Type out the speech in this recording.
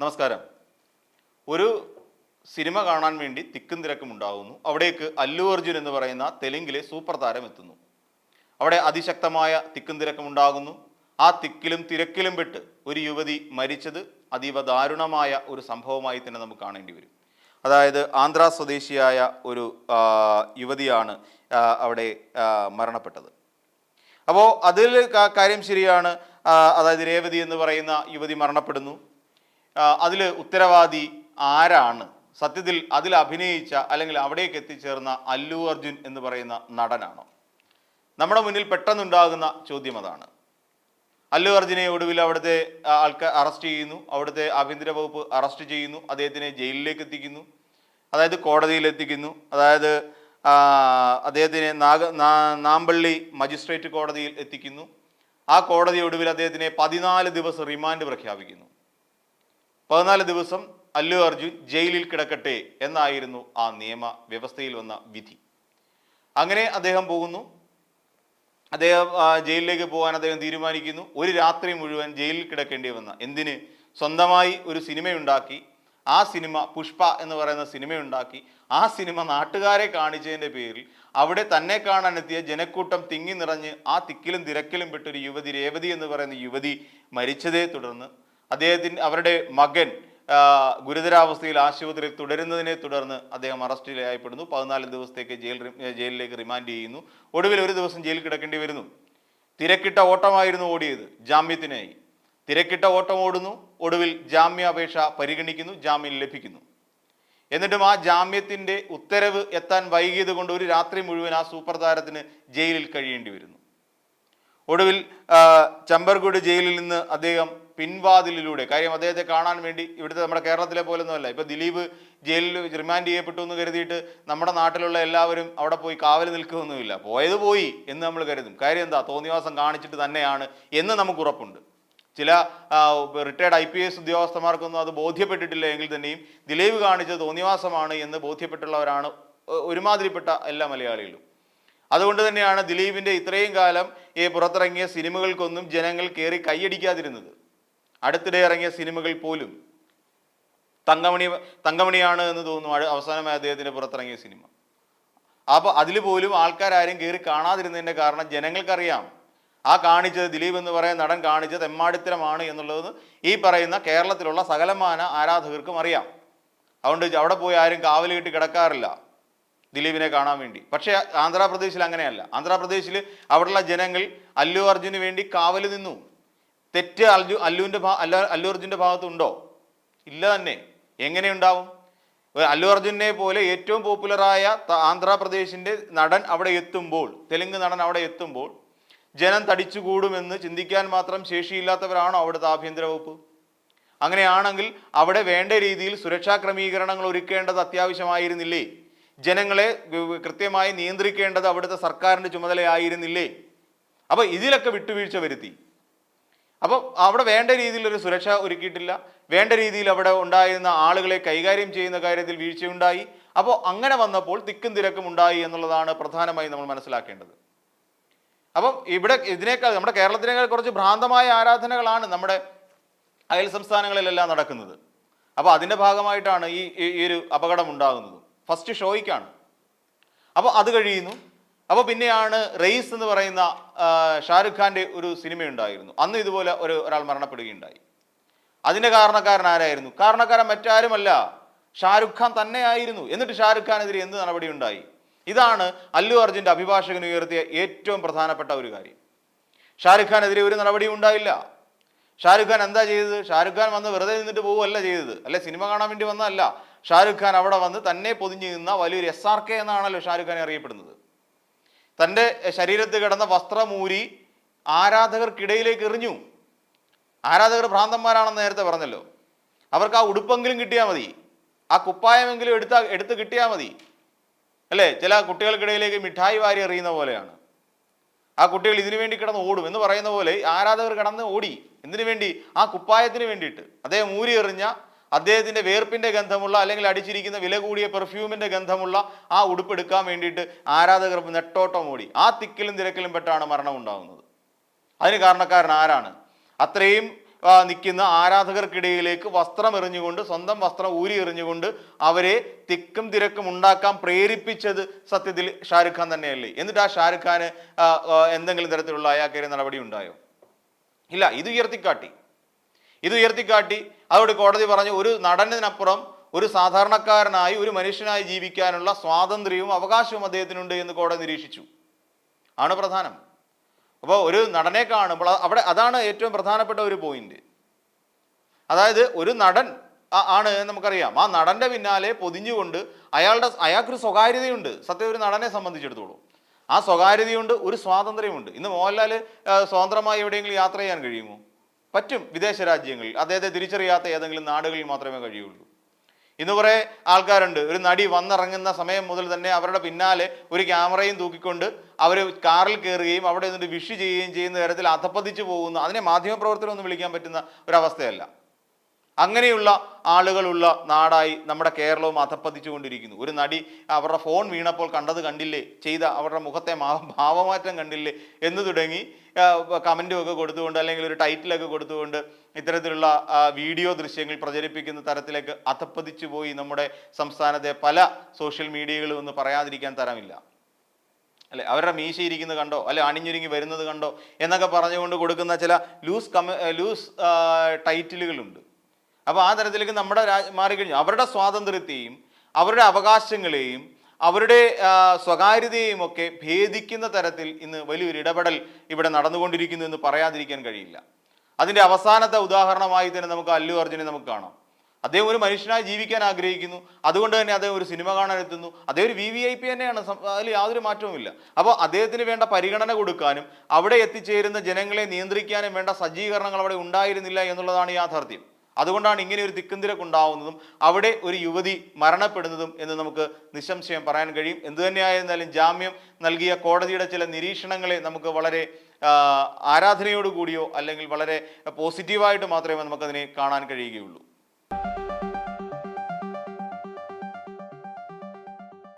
നമസ്കാരം. ഒരു സിനിമ കാണാൻ വേണ്ടി തിക്കും തിരക്കും ഉണ്ടാകുന്നു അവിടേക്ക് അല്ലു അർജുൻ എന്ന് പറയുന്ന തെലുങ്കിലെ സൂപ്പർ താരം എത്തുന്നു. അവിടെ അതിശക്തമായ തിക്കും തിരക്കും ഉണ്ടാകുന്നു. ആ തിക്കിലും തിരക്കിലും പെട്ട് ഒരു യുവതി മരിച്ചത് അതീവ ദാരുണമായ ഒരു സംഭവമായി തന്നെ നമുക്ക് കാണേണ്ടി വരും. അതായത് ആന്ധ്ര സ്വദേശിയായ ഒരു യുവതിയാണ് അവിടെ മരണപ്പെട്ടത്. അപ്പോൾ അതിൽ കാര്യം ശരിയാണ്. അതായത് രേവതി എന്ന് പറയുന്ന യുവതി മരണപ്പെടുന്നു. അതിൽ ഉത്തരവാദി ആരാണ്? സത്യത്തിൽ അതിൽ അഭിനയിച്ച അല്ലെങ്കിൽ അവിടേക്ക് എത്തിച്ചേർന്ന അല്ലു അർജുൻ എന്ന് പറയുന്ന നടനാണോ? നമ്മുടെ മുന്നിൽ പെട്ടെന്നുണ്ടാകുന്ന ചോദ്യം അതാണ്. അല്ലു അർജുനെ ഒടുവിൽ അവിടുത്തെ ആൾക്കാർ അറസ്റ്റ് ചെയ്യുന്നു. അവിടുത്തെ ആഭ്യന്തര വകുപ്പ് അറസ്റ്റ് ചെയ്യുന്നു. അദ്ദേഹത്തിനെ ജയിലിലേക്ക് എത്തിക്കുന്നു. അതായത് കോടതിയിൽ എത്തിക്കുന്നു. അതായത് അദ്ദേഹത്തിനെ നാഗ നാമ്പള്ളി മജിസ്ട്രേറ്റ് കോടതിയിൽ എത്തിക്കുന്നു. ആ കോടതി ഒടുവിൽ അദ്ദേഹത്തിനെ പതിനാല് ദിവസം റിമാൻഡ് പ്രഖ്യാപിക്കുന്നു. പതിനാല് ദിവസം അല്ലു അർജുൻ ജയിലിൽ കിടക്കട്ടെ എന്നായിരുന്നു ആ നിയമ വ്യവസ്ഥയിൽ വന്ന വിധി. അങ്ങനെ അദ്ദേഹം പോകുന്നു. അദ്ദേഹം ജയിലിലേക്ക് പോകാൻ അദ്ദേഹം തീരുമാനിക്കുന്നു. ഒരു രാത്രി മുഴുവൻ ജയിലിൽ കിടക്കേണ്ടി വന്ന എന്തിന്? സ്വന്തമായി ഒരു സിനിമയുണ്ടാക്കി. ആ സിനിമ പുഷ്പ എന്ന് പറയുന്ന സിനിമയുണ്ടാക്കി. ആ സിനിമ നാട്ടുകാരെ കാണിച്ചതിന്റെ പേരിൽ അവിടെ തന്നെ കാണാനെത്തിയ ജനക്കൂട്ടം തിങ്ങി നിറഞ്ഞ് ആ തിക്കിലും തിരക്കിലും പെട്ടൊരു യുവതി രേവതി എന്ന് പറയുന്ന യുവതി മരിച്ചതേ തുടർന്ന് അദ്ദേഹത്തിന് അവരുടെ മകൻ ഗുരുതരാവസ്ഥയിൽ ആശുപത്രിയിൽ തുടരുന്നതിനെ തുടർന്ന് അദ്ദേഹം അറസ്റ്റിലായപ്പെടുന്നു. പതിനാല് ദിവസത്തേക്ക് ജയിൽ ജയിലിലേക്ക് റിമാൻഡ് ചെയ്യുന്നു. ഒടുവിൽ ഒരു ദിവസം ജയിലിൽ കിടക്കേണ്ടി വരുന്നു. തിരക്കിട്ട ഓട്ടമായിരുന്നു ഓടിയത്. ജാമ്യത്തിനായി. തിരക്കിട്ട ഓട്ടം ഓടുന്നു. ഒടുവിൽ ജാമ്യാപേക്ഷ പരിഗണിക്കുന്നു. ജാമ്യം ലഭിക്കുന്നു. എന്നിട്ടും ആ ജാമ്യത്തിന്റെ ഉത്തരവ് എത്താൻ വൈകിയത് കൊണ്ട് ഒരു രാത്രി മുഴുവൻ ആ സൂപ്പർ താരത്തിന് ജയിലിൽ കഴിയേണ്ടി വരുന്നു. ഒടുവിൽ ചമ്പർഗുഡ് ജയിലിൽ നിന്ന് അദ്ദേഹം പിൻവാതിലിലൂടെ. കാര്യം അദ്ദേഹത്തെ കാണാൻ വേണ്ടി ഇവിടുത്തെ നമ്മുടെ കേരളത്തിലെ പോലൊന്നുമല്ല. ഇപ്പൊ ദിലീപ് ജയിലിൽ റിമാൻഡ് ചെയ്യപ്പെട്ടു എന്ന് കരുതിയിട്ട് നമ്മുടെ നാട്ടിലുള്ള എല്ലാവരും അവിടെ പോയി കാവൽ നിൽക്കുകയൊന്നുമില്ല. പോയത് പോയി എന്ന് നമ്മൾ കരുതും. കാര്യം എന്താ? തോന്നിവാസം കാണിച്ചിട്ട് തന്നെയാണ് എന്ന് നമുക്ക് ഉറപ്പുണ്ട്. ചില റിട്ടയർഡ് ഐ പി എസ് ഉദ്യോഗസ്ഥന്മാർക്കൊന്നും അത് ബോധ്യപ്പെട്ടിട്ടില്ല എങ്കിൽ തന്നെയും ദിലീപ് കാണിച്ചത് തോന്നിവാസമാണ് എന്ന് ബോധ്യപ്പെട്ടുള്ളവരാണ് ഒരുമാതിരിപ്പെട്ട എല്ലാ മലയാളികളും. അതുകൊണ്ട് തന്നെയാണ് ദിലീപിന്റെ ഇത്രയും കാലം ഈ പുറത്തിറങ്ങിയ സിനിമകൾക്കൊന്നും ജനങ്ങൾ കയറി കൈയടിക്കാതിരുന്നത്. അടുത്തിടെ ഇറങ്ങിയ സിനിമകൾ പോലും തങ്കമണി തങ്കമണിയാണ് എന്ന് തോന്നുന്നു അവസാനമായി അദ്ദേഹത്തിന്റെ പുറത്തിറങ്ങിയ സിനിമ. അപ്പോൾ അതിൽ പോലും ആൾക്കാരും കയറി കാണാതിരുന്നതിന്റെ കാരണം ജനങ്ങൾക്കറിയാം. ആ കാണിച്ചത് ദിലീപ് എന്ന് പറയുന്ന നടൻ കാണിച്ചത് എമ്മാടിത്തരമാണ് എന്നുള്ളത് ഈ പറയുന്ന കേരളത്തിലുള്ള സകലമാന ആരാധകർക്കും അറിയാം. അതുകൊണ്ട് അവിടെ പോയി ആരും കാവൽ കിട്ടി കിടക്കാറില്ല ദിലീപിനെ കാണാൻ വേണ്ടി. പക്ഷേ ആന്ധ്രാപ്രദേശിൽ അങ്ങനെയല്ല. ആന്ധ്രാപ്രദേശിൽ അവിടെയുള്ള ജനങ്ങൾ അല്ലു അർജുന് വേണ്ടി കാവൽ നിന്നു. തെറ്റ് അല്ലു അല്ലുവിന്റെ അല്ല അല്ലു അർജുന്റെ ഭാഗത്തുണ്ടോ? ഇല്ല തന്നെ. എങ്ങനെയുണ്ടാവും അല്ലു അർജുനെ പോലെ ഏറ്റവും പോപ്പുലറായ ആന്ധ്രാപ്രദേശിന്റെ നടൻ അവിടെ എത്തുമ്പോൾ തെലുങ്ക് നടൻ അവിടെ എത്തുമ്പോൾ ജനം തടിച്ചുകൂടുമെന്ന് ചിന്തിക്കാൻ മാത്രം ശേഷിയില്ലാത്തവരാണോ അവിടുത്തെ ആഭ്യന്തര വകുപ്പ്? അങ്ങനെയാണെങ്കിൽ അവിടെ വേണ്ട രീതിയിൽ സുരക്ഷാ ക്രമീകരണങ്ങൾ ഒരുക്കേണ്ടത് അത്യാവശ്യമായിരുന്നില്ലേ? ജനങ്ങളെ കൃത്യമായി നിയന്ത്രിക്കേണ്ടത് അവിടുത്തെ സർക്കാരിന്റെ ചുമതലയായിരുന്നില്ലേ? അപ്പോൾ ഇതിലൊക്കെ വിട്ടുവീഴ്ച വരുത്തി. അപ്പോൾ അവിടെ വേണ്ട രീതിയിലൊരു സുരക്ഷ ഒരുക്കിയിട്ടില്ല. വേണ്ട രീതിയിൽ അവിടെ ഉണ്ടായിരുന്ന ആളുകളെ കൈകാര്യം ചെയ്യുന്ന കാര്യത്തിൽ വീഴ്ചയുണ്ടായി. അപ്പോൾ അങ്ങനെ വന്നപ്പോൾ തിക്കും തിരക്കും ഉണ്ടായി എന്നുള്ളതാണ് പ്രധാനമായും നമ്മൾ മനസ്സിലാക്കേണ്ടത്. അപ്പം ഇവിടെ ഇതിനേക്കാൾ നമ്മുടെ കേരളത്തിനേക്കാൾ കുറച്ച് ഭ്രാന്തമായ ആരാധനകളാണ് നമ്മുടെ അയൽ സംസ്ഥാനങ്ങളിലെല്ലാം നടക്കുന്നത്. അപ്പോൾ അതിന്റെ ഭാഗമായിട്ടാണ് ഈ ഈ- ഒരു അപകടം ഉണ്ടാകുന്നത്. ഫസ്റ്റ് ഷോയ്ക്കാണ്. അപ്പോൾ അത് കഴിയുന്നു. അപ്പോൾ പിന്നെയാണ് റെയ്സ് എന്ന് പറയുന്ന ഷാരുഖ് ഖാന്റെ ഒരു സിനിമയുണ്ടായിരുന്നു. അന്ന് ഇതുപോലെ ഒരു ഒരാൾ മരണപ്പെടുകയുണ്ടായി. അതിന്റെ കാരണക്കാരൻ ആരായിരുന്നു? കാരണക്കാരൻ മറ്റാരുമല്ല. ഷാരുഖ് ഖാൻ തന്നെയായിരുന്നു. എന്നിട്ട് ഷാരുഖ് ഖാനെതിരെ എന്ത് നടപടി ഉണ്ടായി ഇതാണ് അല്ലു അർജുന്റെ അഭിഭാഷകൻ ഉയർത്തിയ ഏറ്റവും പ്രധാനപ്പെട്ട ഒരു കാര്യം. ഷാരുഖ് ഖാനെതിരെ ഒരു നടപടിയും ഉണ്ടായില്ല. ഷാരുഖ് ഖാൻ എന്താ ചെയ്തത്? ഷാരുഖ് ഖാൻ വന്ന് വെറുതെ നിന്നിട്ട് പോവുകയല്ല ചെയ്തത്. അല്ലെ സിനിമ കാണാൻ വേണ്ടി വന്നതല്ല. ഷാരുഖ് ഖാൻ അവിടെ വന്ന് തന്നെ പൊതിഞ്ഞു നിന്ന വലിയൊരു എസ് ആർ കെ എന്നാണല്ലോ ഷാരുഖ് ഖാൻ അറിയപ്പെടുന്നത്. തന്റെ ശരീരത്ത് കിടന്ന വസ്ത്രമൂരി ആരാധകർക്കിടയിലേക്ക് എറിഞ്ഞു. ആരാധകർ ഭ്രാന്തന്മാരാണെന്ന് നേരത്തെ പറഞ്ഞല്ലോ. അവർക്ക് ആ ഉടുപ്പെങ്കിലും കിട്ടിയാൽ മതി. ആ കുപ്പായമെങ്കിലും എടുത്ത എടുത്ത് കിട്ടിയാൽ മതി. അല്ലേ? ചില കുട്ടികൾക്കിടയിലേക്ക് മിഠായി വാരി എറിയുന്ന പോലെയാണ്. ആ കുട്ടികൾ ഇതിനു വേണ്ടി കിടന്ന് ഓടും എന്ന് പറയുന്ന പോലെ ആരാധകർ കിടന്ന് ഓടി. എന്തിനു വേണ്ടി? ആ കുപ്പായത്തിന് വേണ്ടിയിട്ട്. അദ്ദേഹം ഊരി എറിഞ്ഞ അദ്ദേഹത്തിന്റെ വേർപ്പിന്റെ ഗന്ധമുള്ള അല്ലെങ്കിൽ അടിച്ചിരിക്കുന്ന വില കൂടിയ പെർഫ്യൂമിന്റെ ഗന്ധമുള്ള ആ ഉടുപ്പ് എടുക്കാൻ വേണ്ടിയിട്ട് ആരാധകർ നെട്ടോട്ടം ഓടി. ആ തിക്കിലും തിരക്കിലും പെട്ടാണ് മരണം ഉണ്ടാകുന്നത് അതിന് കാരണക്കാരൻ ആരാണ്? അത്രയും നിൽക്കുന്ന ആരാധകർക്കിടയിലേക്ക് വസ്ത്രം എറിഞ്ഞുകൊണ്ട് സ്വന്തം വസ്ത്രം ഊരി എറിഞ്ഞുകൊണ്ട് അവരെ തിക്കും തിരക്കും ഉണ്ടാക്കാൻ പ്രേരിപ്പിച്ചത് സത്യത്തിൽ ഷാരുഖ് ഖാൻ തന്നെയല്ലേ. എന്നിട്ട് ആ ഷാരുഖ് ഖാന് എന്തെങ്കിലും തരത്തിലുള്ള അയാൾക്കെതിരെ നടപടി ഉണ്ടായോ? ഇല്ല ഇത് ഉയർത്തിക്കാട്ടി. ഇത് ഉയർത്തിക്കാട്ടി അതോട് കോടതി പറഞ്ഞു ഒരു നടനപ്പുറം ഒരു സാധാരണക്കാരനായി ഒരു മനുഷ്യനായി ജീവിക്കാനുള്ള സ്വാതന്ത്ര്യവും അവകാശവും അദ്ദേഹത്തിനുണ്ട് എന്ന് കോടതി നിരീക്ഷിച്ചു. ആണ് പ്രധാനം. അപ്പോൾ ഒരു നടനെ കാണുമ്പോൾ അവിടെ അതാണ് ഏറ്റവും പ്രധാനപ്പെട്ട ഒരു പോയിന്റ് അതായത് ഒരു നടൻ ആണ് നമുക്കറിയാം. ആ നടന്റെ പിന്നാലെ പൊതിഞ്ഞുകൊണ്ട് അയാളുടെ അയാൾക്കൊരു സ്വകാര്യതയുണ്ട്. സത്യം ഒരു നടനെ സംബന്ധിച്ചിടത്തോളം. ആ സ്വകാര്യതയുണ്ട് ഒരു സ്വാതന്ത്ര്യമുണ്ട്. ഇന്ന് മോഹൻലാൽ സ്വതന്ത്രമായി എവിടെയെങ്കിലും യാത്ര ചെയ്യാൻ കഴിയുമോ? പറ്റും വിദേശ രാജ്യങ്ങളിൽ. അദ്ദേഹത്തെ തിരിച്ചറിയാത്ത ഏതെങ്കിലും നാടുകളിൽ മാത്രമേ കഴിയുള്ളൂ. ഇന്ന് കുറേ ആൾക്കാരുണ്ട്. ഒരു നടി വന്നിറങ്ങുന്ന സമയം മുതൽ തന്നെ അവരുടെ പിന്നാലെ ഒരു ക്യാമറയും തൂക്കിക്കൊണ്ട് അവർ കാറിൽ കയറുകയും അവിടെ നിന്നിട്ട് വിഷ് ചെയ്യുകയും ചെയ്യുന്ന തരത്തിൽ അധപ്പതിച്ചു പോകുന്ന അതിനെ മാധ്യമപ്രവർത്തനം ഒന്നും വിളിക്കാൻ പറ്റുന്ന ഒരവസ്ഥയല്ല. അങ്ങനെയുള്ള ആളുകളുള്ള നാടായി നമ്മുടെ കേരളവും അധപ്പതിച്ചുകൊണ്ടിരിക്കുന്നു ഒരു നടി അവരുടെ ഫോൺ വീണപ്പോൾ കണ്ടത് കണ്ടില്ലേ? ചെയ്ത അവരുടെ മുഖത്തെ ഭാവമാറ്റം കണ്ടില്ലേ? എന്ന് തുടങ്ങി കമന്റും ഒക്കെ കൊടുത്തുകൊണ്ട് അല്ലെങ്കിൽ ഒരു ടൈറ്റിലൊക്കെ കൊടുത്തുകൊണ്ട് ഇത്തരത്തിലുള്ള വീഡിയോ ദൃശ്യങ്ങൾ പ്രചരിപ്പിക്കുന്ന തരത്തിലേക്ക് അധപ്പതിച്ചു പോയി നമ്മുടെ സംസ്ഥാനത്തെ പല സോഷ്യൽ മീഡിയകളും ഒന്ന് പറയാതിരിക്കാൻ തരമില്ല. അല്ലെ അവരുടെ മീശ ഇരിക്കുന്നത് കണ്ടോ? അല്ലെ അണിഞ്ഞൊരുങ്ങി വരുന്നത് കണ്ടോ? എന്നൊക്കെ പറഞ്ഞുകൊണ്ട് കൊടുക്കുന്ന ചില ലൂസ് കമ ലൂസ് ടൈറ്റിലുകളുണ്ട്. അപ്പോൾ ആ തരത്തിലേക്ക് നമ്മുടെ മാറിക്കഴിഞ്ഞു. അവരുടെ സ്വാതന്ത്ര്യത്തെയും അവരുടെ അവകാശങ്ങളെയും അവരുടെ സ്വകാര്യതയും ഒക്കെ ഭേദിക്കുന്ന തരത്തിൽ ഇന്ന് വലിയൊരു ഇടപെടൽ ഇവിടെ നടന്നുകൊണ്ടിരിക്കുന്നു എന്ന് പറയാതിരിക്കാൻ കഴിയില്ല. അതിന്റെ അവസാനത്തെ ഉദാഹരണമായി തന്നെ നമുക്ക് അല്ലു അർജുനെ നമുക്ക് കാണാം. അദ്ദേഹം ഒരു മനുഷ്യനായി ജീവിക്കാൻ ആഗ്രഹിക്കുന്നു. അതുകൊണ്ട് തന്നെ അദ്ദേഹം ഒരു സിനിമ കാണാൻ എത്തുന്നു അദ്ദേഹം ഒരു വി വി ഐ പി തന്നെയാണ്. അതിൽ യാതൊരു മാറ്റവുമില്ല അപ്പോൾ അദ്ദേഹത്തിന് വേണ്ട പരിഗണന കൊടുക്കാനും അവിടെ എത്തിച്ചേരുന്ന ജനങ്ങളെ നിയന്ത്രിക്കാനും വേണ്ട സജ്ജീകരണങ്ങൾ അവിടെ ഉണ്ടായിരുന്നില്ല എന്നുള്ളതാണ് യാഥാർത്ഥ്യം. അതുകൊണ്ടാണ് ഇങ്ങനെ ഒരു തിക്കുംതിരക്ക് ഉണ്ടാവുന്നതും അവിടെ ഒരു യുവതി മരണപ്പെടുന്നതും എന്ന് നമുക്ക് നിസ്സംശയം പറയാൻ കഴിയും. എന്തു തന്നെയായിരുന്നാലും ജാമ്യം നൽകിയ കോടതിയുടെ ചില നിരീക്ഷണങ്ങളെ നമുക്ക് വളരെ ആരാധനയോടുകൂടിയോ അല്ലെങ്കിൽ വളരെ പോസിറ്റീവായിട്ട് മാത്രമേ നമുക്കതിനെ കാണാൻ കഴിയുകയുള്ളൂ.